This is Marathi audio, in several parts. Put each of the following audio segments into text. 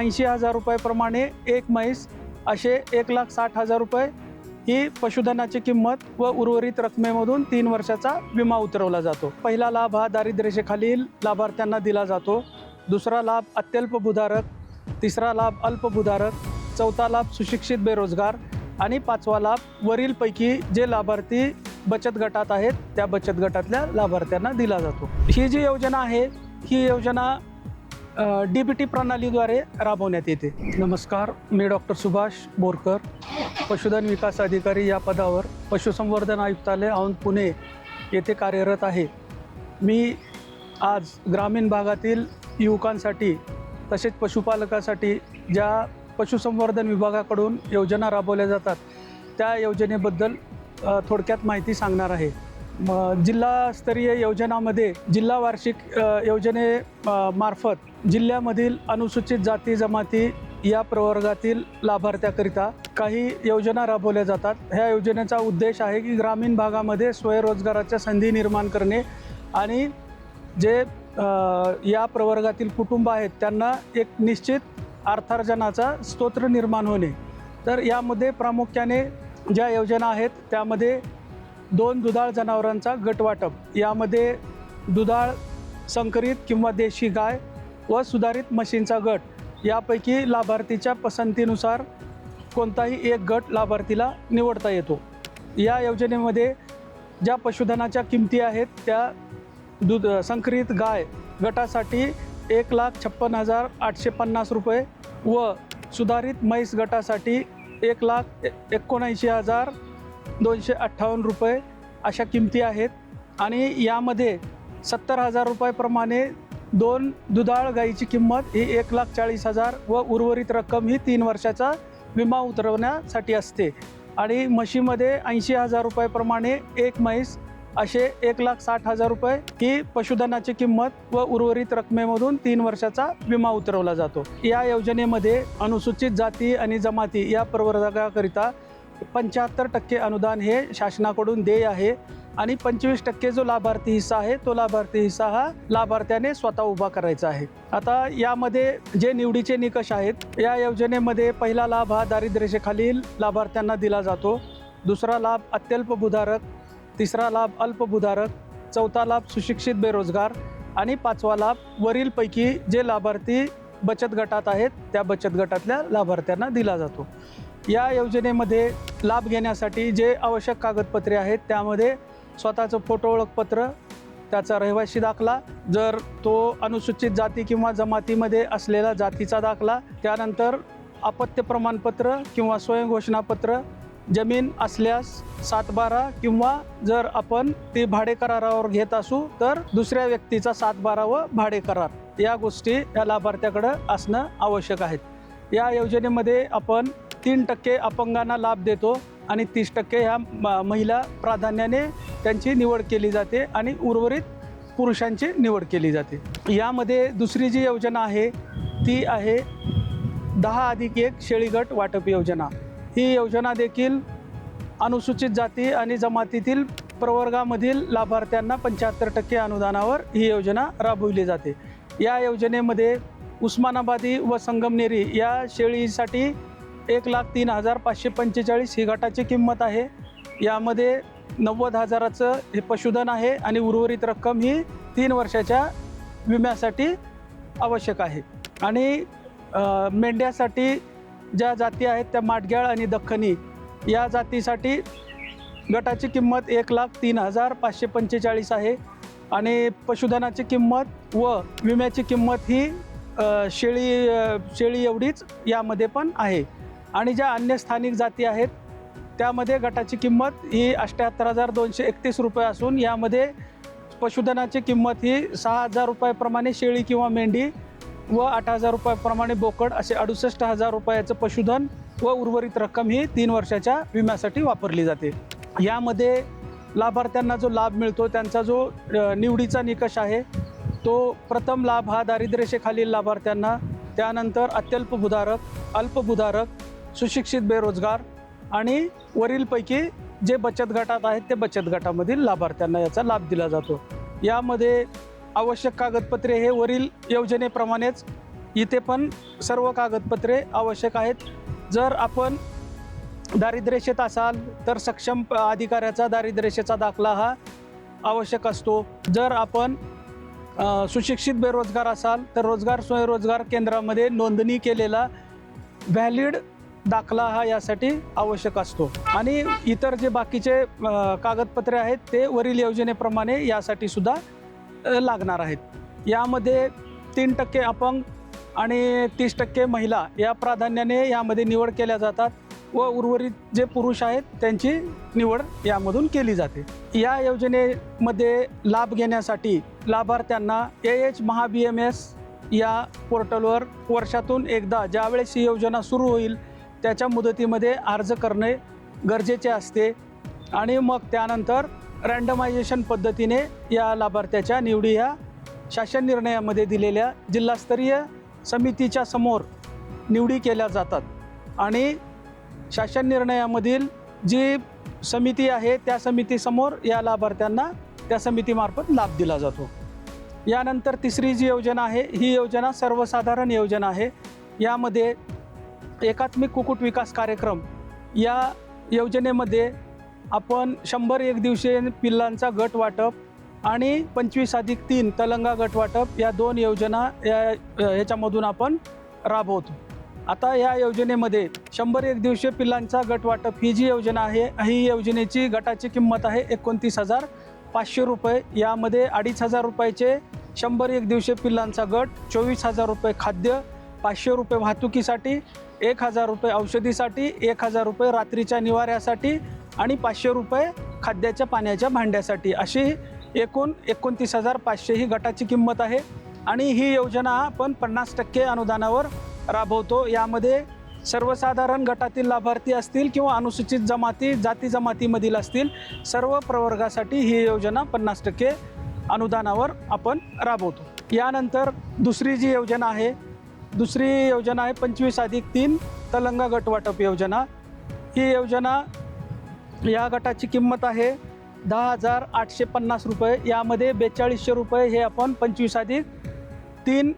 ऐंशी हजार रुपयाप्रमाणे एक म्हैस असे एक लाख साठ हजार रुपये ही पशुधनाची किंमत व उर्वरित रकमेमधून तीन वर्षाचा विमा उतरवला जातो. पहिला लाभ हा दारिद्र्यरेषेखालील लाभार्थ्यांना दिला जातो. दुसरा लाभ अत्यल्पभूधारक तिसरा लाभ अल्पभूधारक चौथा लाभ सुशिक्षित बेरोजगार आणि पाचवा लाभ वरीलपैकी जे लाभार्थी बचत गटात आहेत त्या बचत गटातल्या लाभार्थ्यांना दिला जातो. ही जी योजना आहे ही योजना डी बी टी प्रणालीद्वारे राबवण्यात येते. नमस्कार मी डॉक्टर सुभाष बोरकर पशुधन विकास अधिकारी या पदावर पशुसंवर्धन आयुक्तालय औंध पुणे येथे कार्यरत आहे. मी आज ग्रामीण भागातील युवकांसाठी तसेच पशुपालकासाठी ज्या पशुसंवर्धन विभागाकडून योजना राबवल्या जातात त्या योजनेबद्दल थोडक्यात माहिती सांगणार आहे. जिल्हास्तरीय योजनामध्ये जिल्हा वार्षिक योजने मार्फत जिल्ह्यामधील अनुसूचित जाती जमाती या प्रवर्गातील लाभार्थ्याकरिता काही योजना राबवल्या जातात. ह्या योजनेचा उद्देश आहे की ग्रामीण भागामध्ये स्वयंरोजगाराच्या संधी निर्माण करणे आणि जे या प्रवर्गातील कुटुंब आहेत त्यांना एक निश्चित अर्थार्जनाचा स्तोत्र निर्माण होणे. तर यामध्ये प्रामुख्याने ज्या योजना आहेत त्यामध्ये दोन दुधाळ जनावरांचा गट वाटप यामध्ये दुधाळ संकरित किंवा देशी गाय व सुधारित म्हशींचा गट. यापैकी लाभार्थीच्या पसंतीनुसार कोणताही एक गट लाभार्थीला निवडता येतो. या योजनेमध्ये ज्या पशुधनाच्या किमती आहेत त्या दूध संकरित गाय गटासाठी एक लाख छप्पन हजार आठशे पन्नास रुपये व सुधारित म्हैस गटासाठी एक लाख एकोणऐंशी हजार दोनशे अठ्ठावन्न रुपये अशा किमती आहेत. आणि यामध्ये सत्तर हजार रुपयाप्रमाणे दोन दुधाळ गाईची किंमत ही एक लाख चाळीस हजार व उर्वरित रक्कम ही तीन वर्षाचा विमा उतरवण्यासाठी असते. आणि म्हशीमध्ये ऐंशी हजार रुपयाप्रमाणे एक म्हैस असे एक लाख साठ हजार रुपये ही पशुधनाची किंमत व उर्वरित रकमेमधून तीन वर्षाचा विमा उतरवला जातो. या योजनेमध्ये अनुसूचित जाती आणि जमाती या प्रवर्गाकरिता पंच्याहत्तर टक्के अनुदान हे शासनाकडून देय आहे आणि पंचवीस टक्के जो लाभार्थी हिस्सा आहे तो लाभार्थी हिस्सा हा लाभार्थ्याने स्वतः उभा करायचा आहे. आता यामध्ये जे निवडीचे निकष आहेत या योजनेमध्ये पहिला लाभ हा दारिद्र्यरेषेखालील लाभार्थ्यांना दिला जातो. दुसरा लाभ अत्यल्पभूधारक तिसरा लाभ अल्पभूधारक चौथा लाभ सुशिक्षित बेरोजगार आणि पाचवा लाभ वरीलपैकी जे लाभार्थी बचत गटात आहेत त्या बचत गटातल्या लाभार्थ्यांना दिला जातो. या योजनेमध्ये लाभ घेण्यासाठी जे आवश्यक कागदपत्रे आहेत त्यामध्ये स्वतःचं फोटो ओळखपत्र त्याचा रहिवासी दाखला जर तो अनुसूचित जाती किंवा जमातीमध्ये असलेला जातीचा दाखला त्यानंतर अपत्य प्रमाणपत्र किंवा स्वयंघोषणापत्र जमीन असल्यास सातबारा किंवा जर आपण ती भाडे करारावर घेत असू तर दुसऱ्या व्यक्तीचा सातबारा व भाडे करार या गोष्टी या लाभार्थ्याकडं असणं आवश्यक आहेत या योजनेमध्ये आपण तीन टक्के अपंगांना लाभ देतो आणि तीस टक्के ह्या म- महिला प्राधान्याने त्यांची निवड केली जाते आणि उर्वरित पुरुषांची निवड केली जाते. यामध्ये दुसरी जी योजना आहे ती आहे दहा अधिक एक शेळीगट वाटप योजना. ही योजना देखील अनुसूचित जाती आणि जमातीतील प्रवर्गामधील लाभार्थ्यांना पंच्याहत्तर टक्के अनुदानावर ही योजना राबविली जाते. या योजनेमध्ये उस्मानाबादी व संगमनेरी या शेळीसाठी एक लाख तीन हजार पाचशे पंचेचाळीस ही गटाची किंमत आहे. यामध्ये नव्वद हजाराचं हे पशुधन आहे आणि उर्वरित रक्कम ही तीन वर्षाच्या विम्यासाठी आवश्यक आहे. आणि मेंढ्यासाठी ज्या जाती आहेत त्या माटग्याळ आणि दख्खनी या जातीसाठी गटाची किंमत एक लाख तीन हजार पाचशे पंचेचाळीस आहे. आणि पशुधनाची किंमत व विम्याची किंमत ही शेळी शेळी एवढीच यामध्ये पण आहे. आणि ज्या अन्य स्थानिक जाती आहेत त्यामध्ये गटाची किंमत ही अठ्ठ्याहत्तर हजार दोनशे एकतीस रुपये असून यामध्ये पशुधनाची किंमत ही सहा हजार रुपयाप्रमाणे शेळी किंवा मेंढी व आठ हजार रुपयाप्रमाणे बोकड असे अडुसष्ट हजार रुपयाचं पशुधन व उर्वरित रक्कम ही तीन वर्षाच्या विम्यासाठी वापरली जाते. यामध्ये लाभार्थ्यांना जो लाभ मिळतो त्यांचा जो निवडीचा निकष आहे तो प्रथम लाभ हा दारिद्र्यरेषेखालील लाभार्थ्यांना त्यानंतर अत्यल्पभूधारक अल्पभूधारक सुशिक्षित बेरोजगार आणि वरीलपैकी जे बचत गटात आहेत ते बचत गटामधील लाभार्थ्यांना याचा लाभ दिला जातो. यामध्ये आवश्यक कागदपत्रे हे वरील योजनेप्रमाणेच इथे पण सर्व कागदपत्रे आवश्यक आहेत. जर आपण दारिद्र्यशेत असाल तर सक्षम प- अधिकाऱ्याचा दारिद्र्यशेचा दाखला हा आवश्यक असतो. जर आपण सुशिक्षित बेरोजगार असाल तर रोजगार स्वयंरोजगार केंद्रामध्ये नोंदणी केलेला व्हॅलिड दाखला हा यासाठी आवश्यक असतो. आणि इतर जे बाकीचे कागदपत्रे आहेत ते वरील योजनेप्रमाणे यासाठी सुद्धा लागणार आहेत. यामध्ये तीन टक्के अपंग आणि तीस टक्के महिला या प्राधान्याने यामध्ये निवड केल्या जातात व उर्वरित जे पुरुष आहेत त्यांची निवड यामधून केली जाते. या योजनेमध्ये लाभ घेण्यासाठी लाभार्थ्यांना A H Maha B M S या पोर्टलवर वर्षातून एकदा ज्यावेळेस ही योजना सुरू होईल त्याच्या मुदतीमध्ये अर्ज करणे गरजेचे असते. आणि मग त्यानंतर रँडमायझेशन पद्धतीने या लाभार्थ्याच्या निवडी ह्या शासन निर्णयामध्ये दिलेल्या जिल्हास्तरीय समितीच्या समोर निवडी केल्या जातात. आणि शासन निर्णयामधील जी समिती आहे त्या समितीसमोर या लाभार्थ्यांना त्या समितीमार्फत लाभ दिला जातो. यानंतर तिसरी जी योजना आहे ही योजना सर्वसाधारण योजना आहे. यामध्ये एकात्मिक कुक्कुट विकास कार्यक्रम या योजनेमध्ये आपण शंभर एक दिवशी पिल्लांचा गट वाटप आणि पंचवीस अधिक तीन तलंगा गट वाटप या दोन योजना या याच्यामधून आपण राबवतो. आता या योजनेमध्ये शंभर एक दिवशी पिल्लांचा गट वाटप ही जी योजना आहे ही योजनेची गटाची किंमत आहे एकोणतीस हजार पाचशे रुपये. यामध्ये अडीच हजार रुपयाचे शंभर एक दिवशी पिल्लांचा गट चोवीस हजार रुपये खाद्य पाचशे रुपये वाहतुकीसाठी एक हजार रुपये औषधीसाठी एक हजार रुपये रात्रीच्या निवाऱ्यासाठी आणि पाचशे रुपये खाद्याच्या पाण्याच्या भांड्यासाठी. अशी एकूण एकोणतीस हजार पाचशे ही गटाची किंमत आहे. आणि ही योजना आपण पन्नास टक्के अनुदानावर राबवतो. यामध्ये सर्वसाधारण गटातील लाभार्थी असतील किंवा अनुसूचित जमाती जाती जमातीमधील असतील सर्व प्रवर्गासाठी ही योजना पन्नास टक्के अनुदानावर आपण राबवतो. यानंतर दुसरी जी योजना आहे दुसरी योजना आहे पंचवीस अधिक तीन तलंगा गट वाटप योजना. ही योजना या गटाची किंमत आहे दहा हजार आठशे पन्नास रुपये. यामध्ये बेचाळीसशे रुपये हे आपण पंचवीस अधिक तीन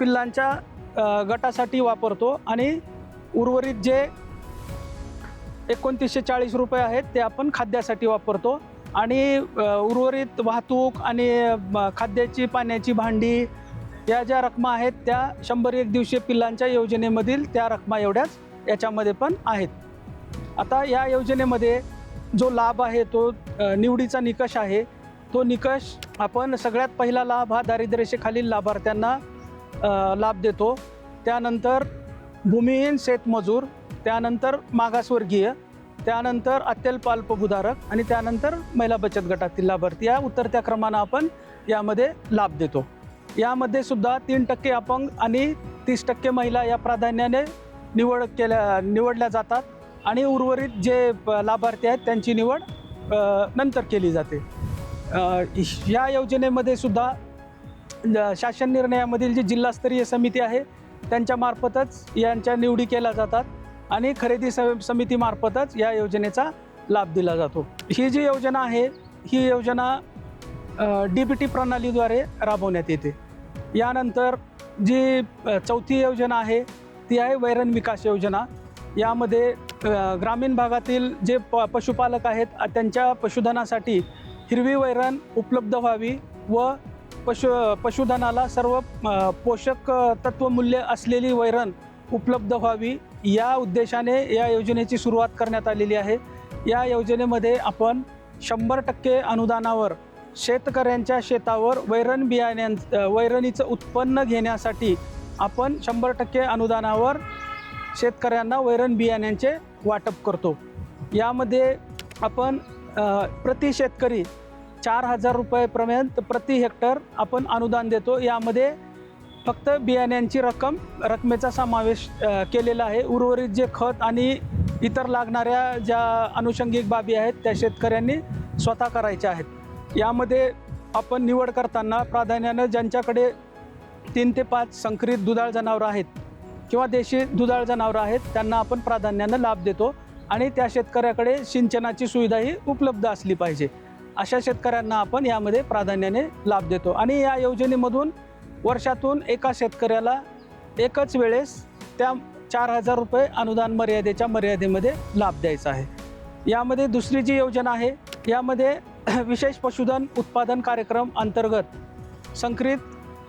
पिल्लांच्या गटासाठी वापरतो. आणि उर्वरित जे एकोणतीसशे चाळीस रुपये आहेत ते आपण खाद्यासाठी वापरतो. आणि उर्वरित वाहतूक आणि खाद्याची पाण्याची भांडी या ज्या रकमा आहेत त्या शंभर एक दिवशी पिल्लांच्या योजनेमधील त्या रकमा एवढ्याच याच्यामध्ये पण आहेत. आता या योजनेमध्ये जो लाभ आहे तो निवडीचा निकष आहे. तो निकष आपण सगळ्यात पहिला लाभ हा दारिद्र्यरेषेखालील लाभार्थ्यांना लाभ देतो. त्यानंतर भूमिहीन शेतमजूर त्यानंतर मागासवर्गीय त्यानंतर अत्यल्प अल्पभूधारक आणि त्यानंतर महिला बचत गटातील लाभार्थी. या उतरत्या क्रमानं आपण यामध्ये लाभ देतो. यामध्ये सुद्धा तीन टक्के अपंग आणि तीस टक्के महिला या प्राधान्याने निवड केल्या निवडल्या जातात. आणि उर्वरित जे लाभार्थी आहेत त्यांची निवड नंतर केली जाते. या योजनेमध्ये सुद्धा शासन निर्णयामधील जी जिल्हास्तरीय समिती आहे त्यांच्यामार्फतच यांच्या निवडी केल्या जातात आणि खरेदी स समितीमार्फतच या योजनेचा लाभ दिला जातो. ही जी योजना आहे ही योजना डी बी टी प्रणालीद्वारे राबवण्यात येते. यानंतर जी चौथी योजना आहे ती आहे वैरण विकास योजना. यामध्ये ग्रामीण भागातील जे प पशुपालक आहेत त्यांच्या पशुधनासाठी हिरवी वैरण उपलब्ध व्हावी व पशु पशुधनाला सर्व पोषक तत्वमूल्य असलेली वैरण उपलब्ध व्हावी. या उद्देशाने या योजनेची सुरुवात करण्यात आलेली आहे. या योजनेमध्ये आपण शंभर टक्के अनुदानावर शेतकऱ्यांच्या शेतावर वैरण बियाण्यां वैरणीचं उत्पन्न घेण्यासाठी आपण शंभर टक्के अनुदानावर शेतकऱ्यांना वैरण बियाण्यांचे वाटप करतो. यामध्ये आपण प्रति शेतकरी चार हजार रुपयेपर्यंत प्रति हेक्टर आपण अनुदान देतो. यामध्ये फक्त बियाण्यांची रक्कम रकमेचा समावेश केलेला आहे. उर्वरित जे खत आणि इतर लागणाऱ्या ज्या अनुषंगिक बाबी आहेत त्या शेतकऱ्यांनी स्वतः करायच्या आहेत. यामध्ये आपण निवड करताना प्राधान्यानं ज्यांच्याकडे तीन ते पाच संकरित दुधाळ जनावरं आहेत किंवा देशी दुधाळ जनावरं आहेत त्यांना आपण प्राधान्यानं लाभ देतो आणि त्या शेतकऱ्याकडे सिंचनाची सुविधाही उपलब्ध असली पाहिजे. अशा शेतकऱ्यांना आपण यामध्ये प्राधान्याने लाभ देतो. आणि या योजनेमधून वर्षातून एका शेतकऱ्याला एकच वेळेस त्या चार हजार रुपये अनुदान मर्यादेच्या मर्यादेमध्ये लाभ द्यायचा आहे. यामध्ये दुसरी जी योजना आहे यामध्ये विशेष पशुधन उत्पादन कार्यक्रम अंतर्गत संकरित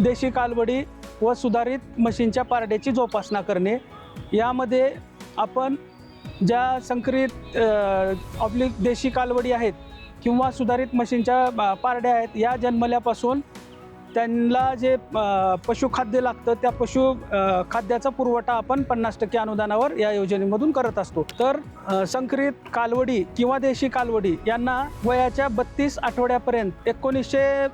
देशी कालवडी व सुधारित म्हशींच्या पारड्याची जोपासना करणे. यामध्ये आपण ज्या संकरित ऑब्लिक देशी कालवडी आहेत किंवा सुधारित म्हशींच्या पारड्या आहेत या जन्मल्यापासून त्यांना जे पशुखाद्य लागतं त्या पशु खाद्याचा पुरवठा आपण पन्नास टक्के अनुदानावर या योजनेमधून करत असतो. तर संकरित कालवडी किंवा देशी कालवडी यांना वयाच्या बत्तीस आठवड्यापर्यंत एकोणीसशे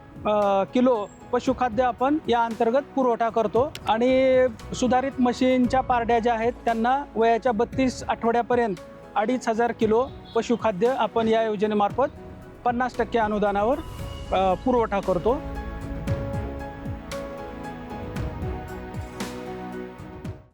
किलो पशुखाद्य आपण या अंतर्गत पुरवठा करतो. आणि सुधारित मशीनच्या पारड्या ज्या आहेत त्यांना वयाच्या बत्तीस आठवड्यापर्यंत अडीच हजार किलो पशुखाद्य आपण या योजनेमार्फत पन्नास टक्के अनुदानावर पुरवठा करतो.